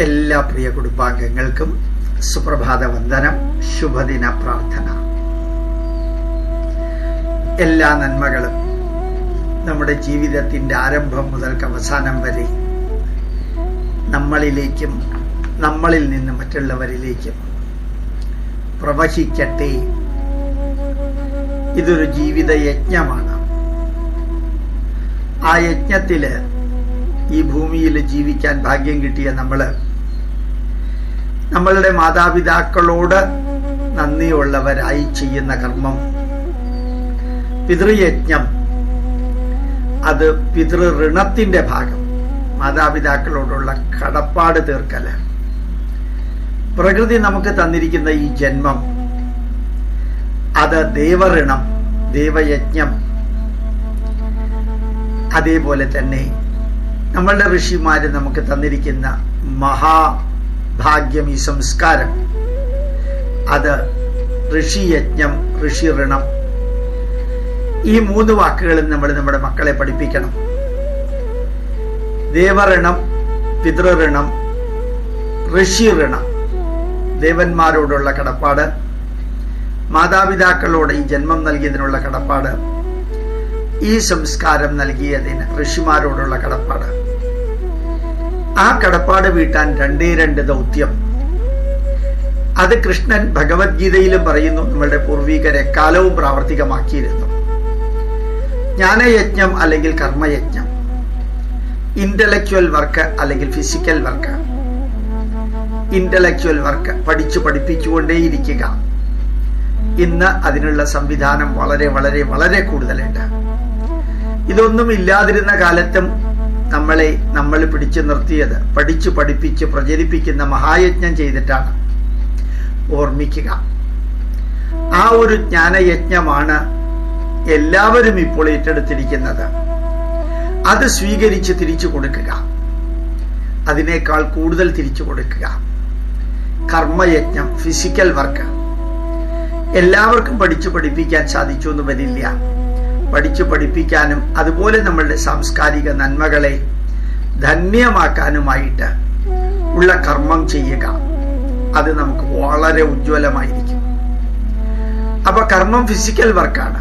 എല്ലാ പ്രിയ കുടുംബാംഗങ്ങൾക്കും സുപ്രഭാത വന്ദനം ശുഭദിന പ്രാർത്ഥന. എല്ലാ നന്മകളും നമ്മുടെ ജീവിതത്തിന്റെ ആരംഭം മുതൽക്ക് അവസാനം വരെ നമ്മളിലേക്കും നമ്മളിൽ നിന്ന് മറ്റുള്ളവരിലേക്കും പ്രവഹിക്കട്ടെ. ഇതൊരു ജീവിത യജ്ഞമാണ്. ആ യജ്ഞത്തിൽ ഈ ഭൂമിയിൽ ജീവിക്കാൻ ഭാഗ്യം കിട്ടിയ നമ്മൾ നമ്മളുടെ മാതാപിതാക്കളോട് നന്ദിയുള്ളവരായി ചെയ്യുന്ന കർമ്മം. പിതൃയജ്ഞം. അത് പിതൃ ഋണത്തിന്റെ ഭാഗം. മാതാപിതാക്കളോടുള്ള കടപ്പാട് തീർക്കൽ. പ്രകൃതി നമുക്ക് തന്നിരിക്കുന്ന ഈ ജന്മം അത് ദൈവഋണം ദൈവയജ്ഞം. അതേപോലെ തന്നെ നമ്മളുടെ ഋഷിമാര് നമുക്ക് തന്നിരിക്കുന്ന മഹാഭാഗ്യം ഈ സംസ്കാരം. അത് ഋഷിയജ്ഞം ഋഷിഋണം. ഈ മൂന്ന് വാക്കുകളും നമ്മൾ നമ്മുടെ മക്കളെ പഠിപ്പിക്കണം. ദേവഋണം പിതൃഋണം ഋഷിഋണം. ദേവന്മാരോടുള്ള കടപ്പാട്. മാതാപിതാക്കളോട് ഈ ജന്മം നൽകിയതിനുള്ള കടപ്പാട്. ഈ സംസ്കാരം നൽകിയതിന് ഋഷിമാരോടുള്ള കടപ്പാട്. ആ കടപ്പാട് വീട്ടാൻ രണ്ടേ രണ്ട് ദൗത്യം. അത് കൃഷ്ണൻ ഭഗവത്ഗീതയിലും പറയുന്നു നമ്മളുടെ പൂർവീകരെ കാലവും പ്രാവർത്തികമാക്കിയിരുന്നു. ജ്ഞാനയജ്ഞം അല്ലെങ്കിൽ കർമ്മയജ്ഞം ഇന്റലക്ച്വൽ വർക്ക് അല്ലെങ്കിൽ ഫിസിക്കൽ വർക്ക് ഇന്റലക്ച്വൽ വർക്ക് പഠിച്ചു പഠിപ്പിച്ചുകൊണ്ടേയിരിക്കുക. ഇന്ന് അതിനുള്ള സംവിധാനം വളരെ വളരെ വളരെ കൂടുതലുണ്ട്. ഇതൊന്നും ഇല്ലാതിരുന്ന കാലത്തും നമ്മളെ നമ്മൾ പിടിച്ചു നിർത്തിയത് പഠിച്ചു പഠിപ്പിച്ച് പ്രചരിപ്പിക്കുന്ന മഹായജ്ഞം ചെയ്തിട്ടാണ്. ഓർമ്മിക്കുക. ആ ഒരു ജ്ഞാനയജ്ഞമാണ് എല്ലാവരും ഇപ്പോൾ ഏറ്റെടുത്തിരിക്കുന്നത്. അത് സ്വീകരിച്ച് തിരിച്ചു കൊടുക്കുക. അതിനേക്കാൾ കൂടുതൽ തിരിച്ചു കൊടുക്കുക. കർമ്മയജ്ഞം ഫിസിക്കൽ വർക്ക് എല്ലാവർക്കും പഠിച്ചു പഠിപ്പിക്കാൻ സാധിച്ചു എന്ന് വരില്ല. പഠിച്ചു പഠിപ്പിക്കാനും അതുപോലെ നമ്മളുടെ സാംസ്കാരിക നന്മകളെ ധന്യമാക്കാനുമായിട്ട് ഉള്ള കർമ്മം ചെയ്യുക. അത് നമുക്ക് വളരെ ഉജ്ജ്വലമായിരിക്കും. അപ്പൊ കർമ്മം ഫിസിക്കൽ വർക്കാണ്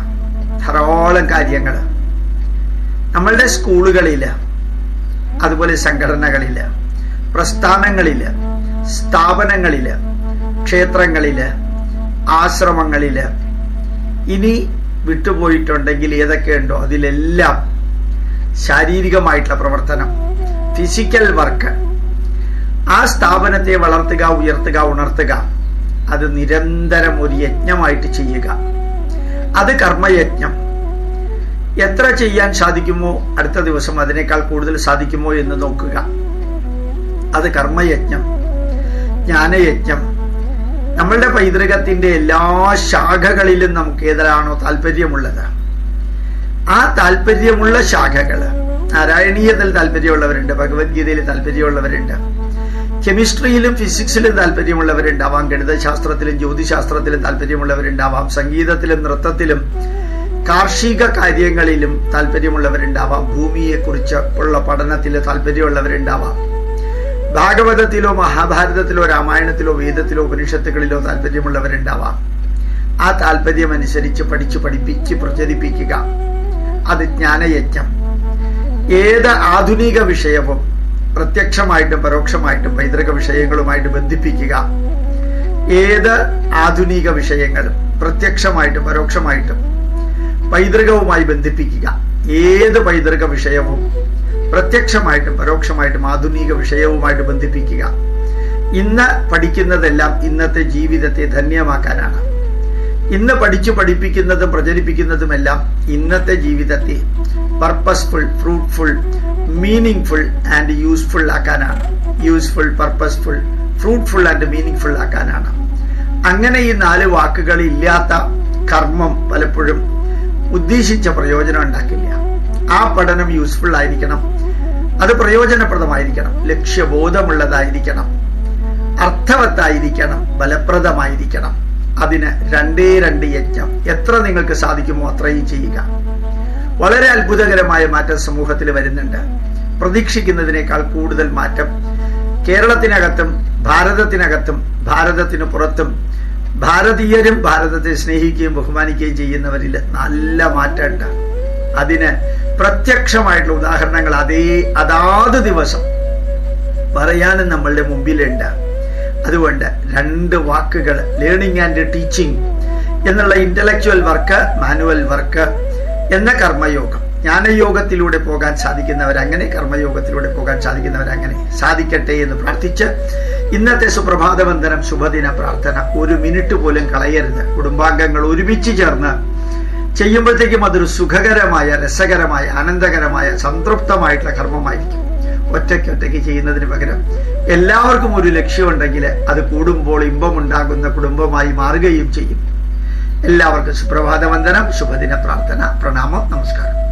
ധാരാളം കാര്യങ്ങൾ. നമ്മളുടെ സ്കൂളുകളിൽ അതുപോലെ സംഘടനകളിൽ പ്രസ്ഥാനങ്ങളിൽ സ്ഥാപനങ്ങളിൽ ക്ഷേത്രങ്ങളിൽ ആശ്രമങ്ങളിൽ ഇനി വിട്ടുപോയിട്ടുണ്ടെങ്കിൽ ഏതൊക്കെയുണ്ടോ അതിലെല്ലാം ശാരീരികമായിട്ടുള്ള പ്രവർത്തനം ഫിസിക്കൽ വർക്ക് ആ സ്ഥാപനത്തെ വളർത്തുക ഉയർത്തുക ഉണർത്തുക. അത് നിരന്തരം ഒരു യജ്ഞമായിട്ട് ചെയ്യുക. അത് കർമ്മയജ്ഞം. എത്ര ചെയ്യാൻ സാധിക്കുമോ അടുത്ത ദിവസം അതിനേക്കാൾ കൂടുതൽ സാധിക്കുമോ എന്ന് നോക്കുക. അത് കർമ്മയജ്ഞം ജ്ഞാനയജ്ഞം. നമ്മളുടെ പൈതൃകത്തിന്റെ എല്ലാ ശാഖകളിലും നമുക്ക് ഏതിലാണോ താല്പര്യമുള്ളത്. ആ താല്പര്യമുള്ള ശാഖകൾ നാരായണീയത്തിൽ താല്പര്യമുള്ളവരുണ്ട് ഭഗവത്ഗീതയിൽ താല്പര്യമുള്ളവരുണ്ട് കെമിസ്ട്രിയിലും ഫിസിക്സിലും താല്പര്യമുള്ളവരുണ്ടാവാം ഗണിതശാസ്ത്രത്തിലും ജ്യോതിശാസ്ത്രത്തിലും താല്പര്യമുള്ളവരുണ്ടാവാം സംഗീതത്തിലും നൃത്തത്തിലും കാർഷിക കാര്യങ്ങളിലും താല്പര്യമുള്ളവരുണ്ടാവാം ഭൂമിയെക്കുറിച്ച് ഉള്ള പഠനത്തിൽ താല്പര്യമുള്ളവരുണ്ടാവാം ഭാഗവതത്തിലോ മഹാഭാരതത്തിലോ രാമായണത്തിലോ വേദത്തിലോ ഉപനിഷത്തുകളിലോ താല്പര്യമുള്ളവരുണ്ടാവാം ആ താല്പര്യം അനുസരിച്ച് പഠിച്ചു പഠിപ്പിച്ച് പ്രചരിപ്പിക്കുക. അത് ജ്ഞാനയജ്ഞം. ഏത് ആധുനിക വിഷയവും പ്രത്യക്ഷമായിട്ടും പരോക്ഷമായിട്ടും പൈതൃക വിഷയങ്ങളുമായിട്ട് ബന്ധിപ്പിക്കുക. ഏത് ആധുനിക വിഷയങ്ങളും പ്രത്യക്ഷമായിട്ടും പരോക്ഷമായിട്ടും പൈതൃകവുമായി ബന്ധിപ്പിക്കുക. ഏത് പൈതൃക വിഷയവും പ്രത്യക്ഷമായിട്ടും പരോക്ഷമായിട്ടും ആധുനിക വിഷയവുമായിട്ട് ബന്ധിപ്പിക്കുക. ഇന്ന് പഠിക്കുന്നതെല്ലാം ഇന്നത്തെ ജീവിതത്തെ ധന്യമാക്കാനാണ്. ഇന്ന് പഠിച്ചു പഠിപ്പിക്കുന്നതും പ്രചരിപ്പിക്കുന്നതുമെല്ലാം ഇന്നത്തെ ജീവിതത്തെ purposeful fruitful meaningful and useful ആക്കാനാണ്. Useful purposeful fruitful and meaningful ആക്കാനാണ്. അങ്ങനെ ഈ നാല് വാക്കുകൾ ഇല്ലാത്ത കർമ്മം പലപ്പോഴും ഉദ്ദേശിച്ച പ്രയോജനം ഉണ്ടാക്കില്ല. ആ പഠനം യൂസ്ഫുൾ ആയിരിക്കണം. അത് പ്രയോജനപ്രദമായിരിക്കണം. ലക്ഷ്യബോധമുള്ളതായിരിക്കണം. അർത്ഥവത്തായിരിക്കണം. ഫലപ്രദമായിരിക്കണം. അതിന് രണ്ടേ രണ്ട് യജ്ഞം. എത്ര നിങ്ങൾക്ക് സാധിക്കുമോ അത്രയും ചെയ്യുക. വളരെ അത്ഭുതകരമായ മാറ്റം സമൂഹത്തിൽ വരുന്നുണ്ട്. പ്രതീക്ഷിക്കുന്നതിനേക്കാൾ കൂടുതൽ മാറ്റം കേരളത്തിനകത്തും ഭാരതത്തിനകത്തും ഭാരതത്തിന് പുറത്തും ഭാരതീയരും ഭാരതത്തെ സ്നേഹിക്കുകയും ബഹുമാനിക്കുകയും ചെയ്യുന്നവരിൽ നല്ല മാറ്റമുണ്ട്. അതിന് പ്രത്യക്ഷമായിട്ടുള്ള ഉദാഹരണങ്ങൾ അതേ അതാത് ദിവസം പറയാനും നമ്മളുടെ മുമ്പിലുണ്ട്. അതുകൊണ്ട് രണ്ട് വാക്കുകൾ ലേണിംഗ് ആൻഡ് ടീച്ചിങ് എന്നുള്ള ഇന്റലക്ച്വൽ വർക്ക് മാനുവൽ വർക്ക് എന്ന കർമ്മയോഗം. ജ്ഞാനയോഗത്തിലൂടെ പോകാൻ സാധിക്കുന്നവരങ്ങനെ കർമ്മയോഗത്തിലൂടെ പോകാൻ സാധിക്കുന്നവരങ്ങനെ സാധിക്കട്ടെ എന്ന് പ്രാർത്ഥിച്ച് ഇന്നത്തെ സുപ്രഭാത ബന്ധനം ശുഭദിന പ്രാർത്ഥന. ഒരു മിനിറ്റ് പോലും കളയരുത്. കുടുംബാംഗങ്ങൾ ഒരുമിച്ച് ചേർന്ന് ചെയ്യുമ്പോഴത്തേക്കും അതൊരു സുഖകരമായ രസകരമായ ആനന്ദകരമായ സംതൃപ്തമായിട്ടുള്ള കർമ്മമായിരിക്കും. ഒറ്റയ്ക്ക് ഒറ്റയ്ക്ക് ചെയ്യുന്നതിന് പകരം എല്ലാവർക്കും ഒരു ലക്ഷ്യമുണ്ടെങ്കിൽ അത് കൂടുമ്പോൾ ഇമ്പമുണ്ടാകുന്ന കുടുംബമായി മാറുകയും ചെയ്യും. എല്ലാവർക്കും സുപ്രഭാത വന്ദനം ശുഭദിന പ്രാർത്ഥന പ്രണാമം നമസ്കാരം.